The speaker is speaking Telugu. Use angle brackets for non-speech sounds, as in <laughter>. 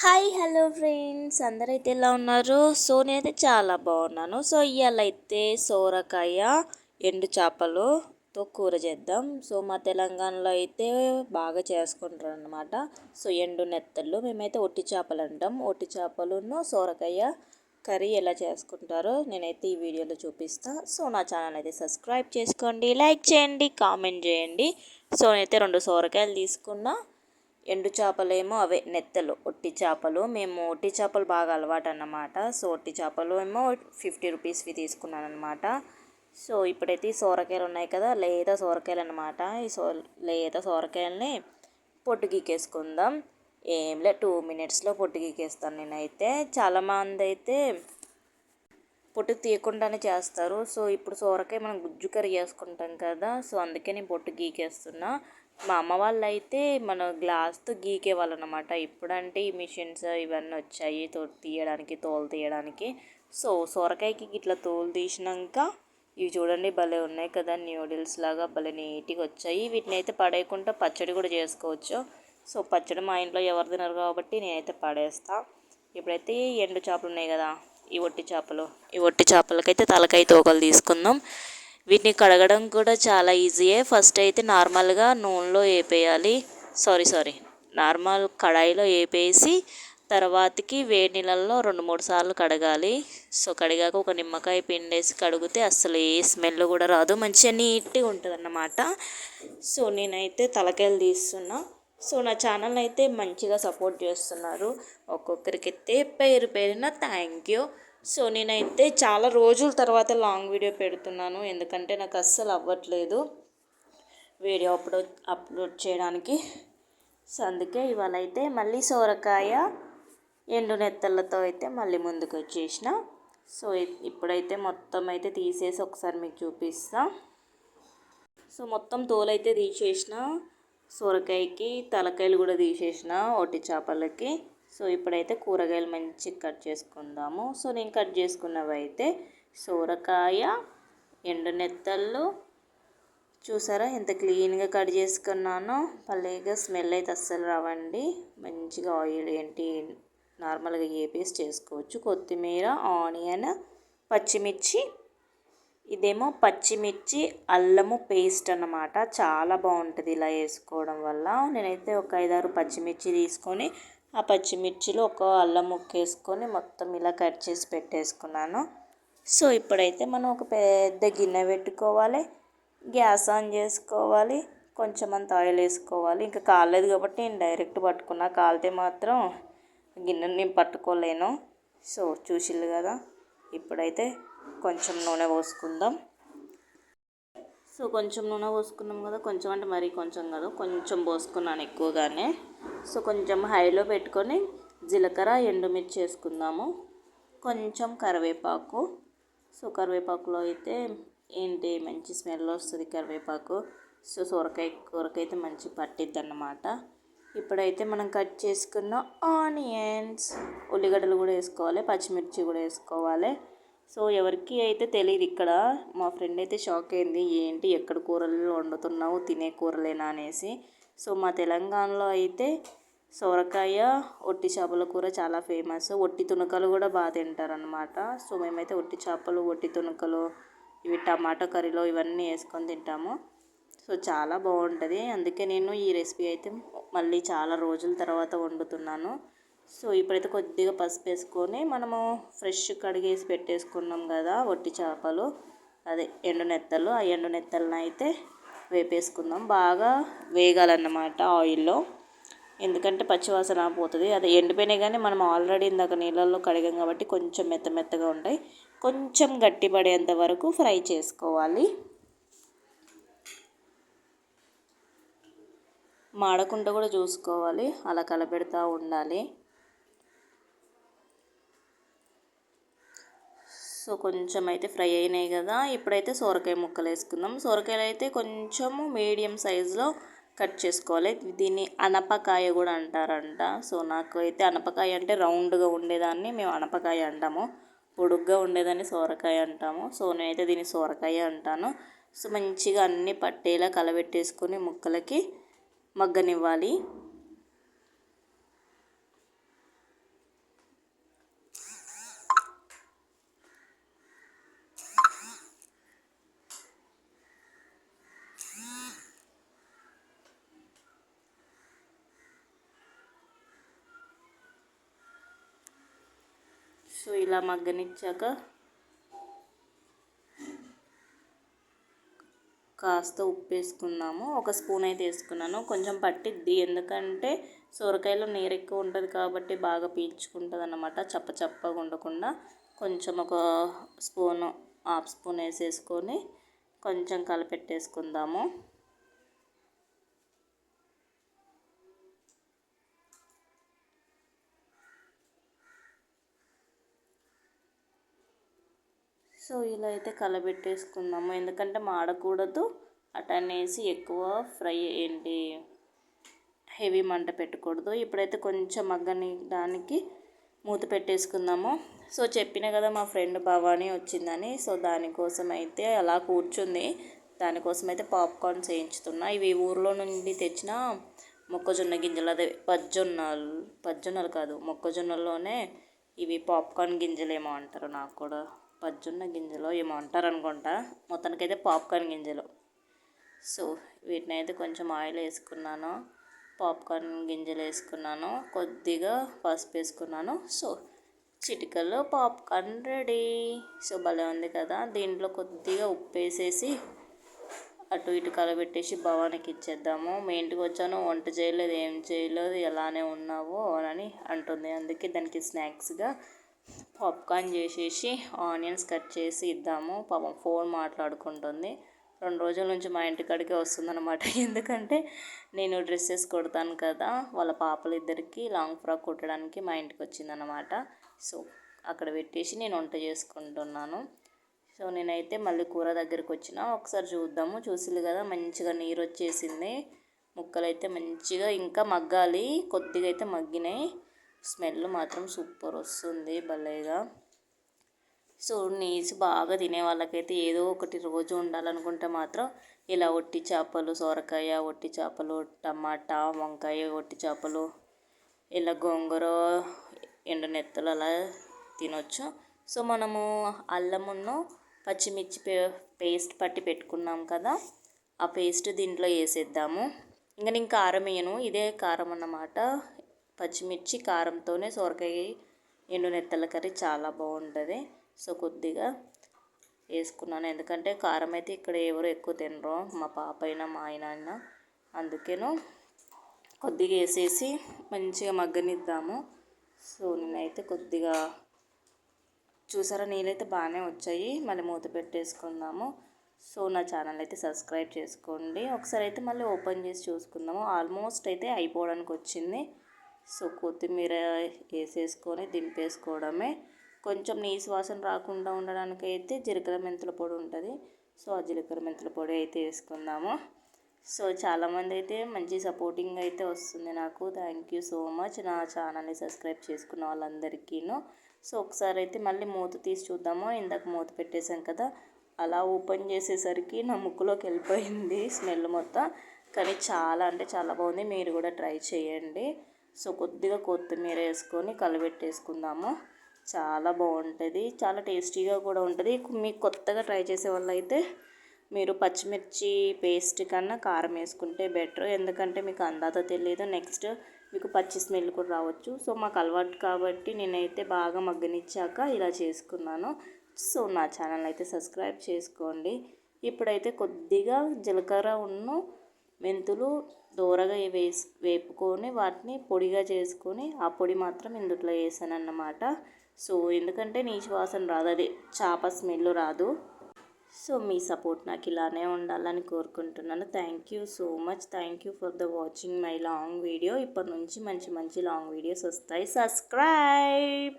Hi hello friends. అందరైతే ఎలా ఉన్నారు? సో నేనైతే చాలా బాగున్నాను. సో ఇవాళ అయితే సోరకాయ ఎండు చేపలుతో కూర చేద్దాం. సో మా తెలంగాణలో అయితే బాగా చేసుకుంటారు అనమాట సో ఎండు నెత్తళ్ళు మేమైతే ఒట్టి చేపలు అంటాం. ఒట్టి చేపలను సోరకాయ కర్రీ ఎలా చేసుకుంటారో నేనైతే ఈ వీడియోలో చూపిస్తాను సో నా ఛానల్ అయితే సబ్స్క్రైబ్ చేసుకోండి లైక్ చేయండి కామెంట్ చేయండి. సో నేనైతే రెండు సోరకాయలు తీసుకున్నా. ఎండు చేపలేమో అవే నెత్తలు. ఒట్టి చేపలు. మేము ఒట్టి చేపలు బాగా అలవాటు అన్నమాట సో ఒట్టి చేపలు ఏమో ఫిఫ్టీ రూపీస్వి తీసుకున్నాను అనమాట సో ఇప్పుడైతే ఈ సోరకాయలు ఉన్నాయి కదా లేత సోరకాయలు అనమాట ఈ సో లేత సోరకాయలని పొట్టు గీకేసుకుందాం. ఏం లే టూ మినిట్స్లో పొట్టు గీకేస్తాను నేనైతే. చాలామంది అయితే పొట్టు తీయకుండానే చేస్తారు. సో ఇప్పుడు సోరకాయ మనం గుజ్జు కర్రీ చేసుకుంటాం కదా సో అందుకే నేను పొట్టు గీకేస్తున్నా. మా అమ్మ వాళ్ళు అయితే మన గ్లాస్తో గీకేవాళ్ళు అనమాట ఇప్పుడంటే ఈ మిషన్స్ ఇవన్నీ వచ్చాయి తో తీయడానికి తోలు తీయడానికి. సో సొరకాయకి ఇట్లా తోలు తీసినాక ఇవి చూడండి భలే ఉన్నాయి కదా న్యూడిల్స్ లాగా భలే నీట్గా వచ్చాయి. వీటిని అయితే పడేయకుండా పచ్చడి కూడా చేసుకోవచ్చు. సో పచ్చడి మా ఇంట్లో ఎవరు తినరు కాబట్టి నేనైతే పడేస్తా. ఇప్పుడైతే ఎండు చేపలు ఉన్నాయి కదా ఈ ఒట్టి చేపలు. ఈ ఒట్టి చేపలకైతే తలకాయ తోకలు తీసుకుందాం. వీటిని కడగడం కూడా చాలా ఈజీయే. ఫస్ట్ అయితే నార్మల్గా నూనెలో వేపేయాలి సారీ సారీ నార్మల్ కడాయిలో వేపేసి తర్వాతకి వేడి నీళ్ళల్లో రెండు మూడు సార్లు కడగాలి. సో కడిగాక ఒక నిమ్మకాయ పిండేసి కడిగితే అసలు ఏ స్మెల్ కూడా రాదు. మంచిగా నీట్గా ఉంటుంది అన్నమాట సో నేనైతే తలకాయలు తీస్తున్నా. సో నా ఛానల్ అయితే మంచిగా సపోర్ట్ చేస్తున్నారు. ఒక్కొక్కరికైతే పేరు పేరున థ్యాంక్ యూ సో నేనైతే చాలా రోజుల తర్వాత లాంగ్ వీడియో పెడుతున్నాను. ఎందుకంటే నాకు అస్సలు అవ్వట్లేదు వీడియో అప్లోడ్ అప్లోడ్ చేయడానికి. సో అందుకే ఇవాళ అయితే మళ్ళీ సోరకాయ ఎండు నెత్తళ్ళతో అయితే మళ్ళీ ముందుకు వచ్చేసిన. సో ఇప్పుడైతే మొత్తం అయితే తీసేసి ఒకసారి మీకు చూపిస్తా. సో మొత్తం తోలైతే తీసేసిన సొరకాయకి తలకాయలు కూడా తీసేసిన ఒట్టి చేపలకి. సో ఇప్పుడైతే కూరగాయలు మంచిగా కట్ చేసుకుందాము. సో నేను కట్ చేసుకున్నవి అయితే సోరకాయ ఎండునెత్తళ్ళు చూసారా ఎంత క్లీన్గా కట్ చేసుకున్నానో? పల్లెగా స్మెల్ అయితే అస్సలు రావండి. మంచిగా ఆయిల్ ఏంటి నార్మల్గా ఏ పేస్ట్ చేసుకోవచ్చు. కొత్తిమీర ఆనియన్ పచ్చిమిర్చి. ఇదేమో పచ్చిమిర్చి అల్లము పేస్ట్ అన్నమాట. చాలా బాగుంటుంది ఇలా వేసుకోవడం వల్ల. నేనైతే ఒక ఐదారు పచ్చిమిర్చి తీసుకొని ఆ పచ్చిమిర్చిలో ఒక అల్లం ముక్క వేసుకొని మొత్తం ఇలా కట్ చేసి పెట్టేసుకున్నాను. సో ఇప్పుడైతే మనం ఒక పెద్ద గిన్నె పెట్టుకోవాలి. గ్యాస్ ఆన్ చేసుకోవాలి. కొంచెం అంత ఆయిల్ వేసుకోవాలి. ఇంకా కాలేదు కాబట్టి నేను డైరెక్ట్ పట్టుకున్నా కాలితే మాత్రం గిన్నెని నేను పట్టుకోలేను. సో చూసిల్లు కదా? ఇప్పుడైతే కొంచెం నూనె పోసుకుందాం. సో కొంచెం నూనె పోసుకున్నాం కదా కొంచెం అంటే మరీ కొంచెం కాదు కొంచెం పోసుకున్నాను ఎక్కువగానే. సో కొంచెం హైలో పెట్టుకొని జీలకర్ర ఎండుమిర్చి వేసుకుందాము. కొంచెం కరివేపాకు. సో కరివేపాకులో అయితే ఏంటి మంచి స్మెల్ వస్తుంది కరివేపాకు. సో సొరకాయ కూరకైతే మంచి పట్టిద్ది అన్నమాట ఇప్పుడైతే మనం కట్ చేసుకున్న ఆనియన్స్ ఉల్లిగడ్డలు కూడా వేసుకోవాలి పచ్చిమిర్చి కూడా వేసుకోవాలి. సో ఎవరికి అయితే తెలియదు ఇక్కడ. మా ఫ్రెండ్ అయితే షాక్ అయింది. ఏంటి ఎక్కడ కూరలు వండుతున్నావు? తినే కూరలేనా? అనేసి. సో మా తెలంగాణలో అయితే సొరకాయ ఒట్టి చేపల కూర చాలా ఫేమస్. ఒట్టి తునకలు కూడా బాగా తింటారనమాట సో మేమైతే ఒట్టి చేపలు ఒట్టి తునకలు ఇవి టమాటా కర్రీలో ఇవన్నీ వేసుకొని తింటాము. సో చాలా బాగుంటుంది. అందుకే నేను ఈ రెసిపీ అయితే మళ్ళీ చాలా రోజుల తర్వాత వండుతున్నాను. సో ఇప్పుడైతే కొద్దిగా పసుపు వేసుకొని మనము ఫ్రెష్ కడిగేసి పెట్టేసుకున్నాం కదా వట్టి చేపలు. అదే ఎండు నెత్తలు. ఆ ఎండు నెత్తలను అయితే వేపేసుకుందాం. బాగా వేగాలన్నమాట ఆయిల్లో. ఎందుకంటే పచ్చివాసన పోతుంది. అది ఎండిపోయినాయి కానీ మనం ఆల్రెడీ ఇందాక నీళ్ళల్లో కడిగాం కాబట్టి కొంచెం మెత్త మెత్తగా ఉంటాయి. కొంచెం గట్టిపడేంత వరకు ఫ్రై చేసుకోవాలి. మాడకుండా కూడా చూసుకోవాలి. అలా కలపెడతా ఉండాలి. సో కొంచెం అయితే ఫ్రై అయినాయి కదా. ఇప్పుడైతే సొరకాయ ముక్కలు వేసుకుందాం సొరకాయలు అయితే కొంచెము మీడియం సైజులో కట్ చేసుకోవాలి. దీన్ని అనపకాయ కూడా అంటారంట. సో నాకు అయితే అనపకాయ అంటే రౌండ్గా ఉండేదాన్ని మేము అనపకాయ అంటాము. పొడుగ్గా ఉండేదాన్ని సోరకాయ అంటాము. సో నేనైతే దీన్ని సోరకాయ అంటాను. సో మంచిగా అన్నీ పట్టేలా కలబెట్టేసుకొని ముక్కలకి మగ్గనివ్వాలి. సో ఇలా మగ్గనిచ్చాక కాస్త ఉప్పు వేసుకున్నాము ఒక స్పూన్ అయితే వేసుకున్నాను. కొంచెం పట్టిద్ది. ఎందుకంటే సొరకాయలో నీరు ఎక్కువ ఉంటుంది కాబట్టి బాగా పీల్చుకుంటుంది అన్నమాట చప్ప చప్పగా ఉండకుండా కొంచెం ఒక స్పూను హాఫ్ స్పూన్ వేసేసుకొని కొంచెం కలిపెట్టేసుకుందాము. సో ఇలా అయితే కలబెట్టేసుకుందాము. ఎందుకంటే మాడకూడదు. అటనేసి ఎక్కువ ఫ్రై ఏంటి హెవీ మంట పెట్టకూడదు. ఇప్పుడైతే కొంచెం మగ్గని దానికి మూత పెట్టేసుకుందాము. సో చెప్పిన కదా మా ఫ్రెండ్ భవానీ వచ్చిందని. సో దానికోసం అయితే అలా కూర్చుంది. దానికోసం అయితే పాప్కార్న్ చేయించుతున్నా. ఇవి ఊర్లో నుండి తెచ్చిన మొక్కజొన్న గింజలు. అదే పజ్జొన్నలు పజ్జొన్నలు కాదు మొక్కజొన్నలోనే ఇవి పాప్కార్న్ గింజలేమో అంటారు నాకు కూడా. పజ్జున్న గింజలు ఏమో అంటారు అనుకుంటా మొత్తానికైతే పాప్కార్న్ గింజలు. సో వీటిని అయితే కొంచెం ఆయిల్ వేసుకున్నాను. పాప్కార్న్ గింజలు వేసుకున్నాను. కొద్దిగా పసుపు వేసుకున్నాను. సో చిటికల్లో పాప్కార్న్ రెడీ. సో భలే ఉంది కదా. దీంట్లో కొద్దిగా ఉప్పు వేసేసి అటు ఇటు కలబెట్టేసి భవానికి ఇచ్చేద్దాము. మీ ఇంటికి వచ్చాను వంట చేయలేదు ఏం చేయలేదు ఎలానే ఉన్నావు అని అంటుంది. అందుకే దానికి స్నాక్స్గా పాప్కార్న్ చేసేసి ఆనియన్స్ కట్ చేసి ఇద్దాము. పాపం ఫోన్ మాట్లాడుకుంటుంది. రెండు రోజుల నుంచి మా ఇంటికాడికే వస్తుందన్నమాట. <laughs> ఎందుకంటే నేను డ్రెస్సెస్ కుడతాను కదా వాళ్ళ పాపలు ఇద్దరికి లాంగ్ ఫ్రాక్ కుట్టడానికి మా ఇంటికి వచ్చిందనమాట సో అక్కడ పెట్టేసి నేను వంట చేసుకుంటున్నాను. సో నేనైతే మళ్ళీ కూర దగ్గరికి వచ్చిన ఒకసారి చూద్దాము. చూసిల్లు కదా మంచిగా నీరు వచ్చేసింది ముక్కలు అయితే మంచిగా ఇంకా మగ్గాలి కొద్దిగా అయితే మగ్గినాయి. స్మెల్ మాత్రం సూపర్ వస్తుంది భలేగా. సో నీసు బాగా తినే వాళ్ళకైతే ఏదో ఒకటి రోజు ఉండాలనుకుంటే మాత్రం ఇలా ఒట్టి చేపలు సొరకాయ ఒట్టి చేపలు టమాటా వంకాయ ఒట్టి చేపలు ఇలా గోంగూర ఎండు నెత్తలు అలా తినొచ్చు. సో మనము అల్లమును పచ్చిమిర్చి పే పేస్ట్ పట్టి పెట్టుకున్నాం కదా ఆ పేస్ట్ దీంట్లో వేసేద్దాము. ఇంకా నేను కారం వేయను ఇదే కారం అన్నమాట. పచ్చిమిర్చి కారంతోనే సొరకాయ ఎండు నెత్తల కర్రీ చాలా బాగుంటుంది. సో కొద్దిగా వేసుకున్నాను. ఎందుకంటే కారం అయితే ఇక్కడ ఎవరు ఎక్కువ తినరు. మా పాప అయినా మా ఆయన అయినా. అందుకేను కొద్దిగా వేసేసి మంచిగా మగ్గనిద్దాము. సో నేనైతే కొద్దిగా చూసారా నీళ్ళైతే బాగానే వచ్చాయి. మళ్ళీ మూత పెట్టేసుకుందాము. సో నా ఛానల్ అయితే సబ్స్క్రైబ్ చేసుకోండి. ఒకసారి అయితే మళ్ళీ ఓపెన్ చేసి చూసుకుందాము. ఆల్మోస్ట్ అయితే అయిపోవడానికి వచ్చింది. సో కొత్తిమీర వేసేసుకొని దింపేసుకోవడమే. కొంచెం నీసు వాసన రాకుండా ఉండడానికి అయితే జీలకర్ర మెంతుల పొడి ఉంటుంది. సో ఆ జీలకర్ర మెంతుల పొడి అయితే వేసుకుందాము. సో చాలామంది అయితే మంచి సపోర్టింగ్ అయితే వస్తుంది నాకు. థ్యాంక్ యూ సో మచ్ నా ఛానల్ని సబ్స్క్రైబ్ చేసుకున్న వాళ్ళందరికీను. సో ఒకసారి అయితే మళ్ళీ మూత తీసి చూద్దాము. ఇందాక మూత పెట్టేశాం కదా అలా ఓపెన్ చేసేసరికి నా ముక్కులోకి వెళ్ళిపోయింది స్మెల్ మొత్తం. కానీ చాలా అంటే చాలా బాగుంది. మీరు కూడా ట్రై చేయండి. సో కొద్దిగా కొత్తిమీర వేసుకొని కలబెట్టేసుకుందాము. చాలా బాగుంటుంది. చాలా టేస్టీగా కూడా ఉంటుంది. మీకు కొత్తగా ట్రై చేసే వాళ్ళు అయితే మీరు పచ్చిమిర్చి పేస్ట్ కన్నా కారం వేసుకుంటే బెటర్. ఎందుకంటే మీకు అందాత తెలియదు నెక్స్ట్ మీకు పచ్చి స్మెల్ కూడా రావచ్చు. సో మాకు అలవాటు కాబట్టి నేనైతే బాగా మగ్గనిచ్చాక ఇలా చేసుకున్నాను. సో నా ఛానల్ అయితే సబ్స్క్రైబ్ చేసుకోండి. ఇప్పుడైతే కొద్దిగా జీలకర్ర ఉన్ను మెంతులు దోరగా వేసు వేపుకొని వాటిని పొడిగా చేసుకొని ఆ పొడి మాత్రం ఇందులో వేసాను అన్నమాట సో ఎందుకంటే నీచు వాసన రాదు అది చేప స్మెల్ రాదు. సో మీ సపోర్ట్ నాకు ఇలానే ఉండాలని కోరుకుంటున్నాను. Thank you so much. Thank you for the watching my long video. ఇప్పటి నుంచి మంచి మంచి లాంగ్ వీడియోస్ వస్తాయి. సబ్స్క్రైబ్!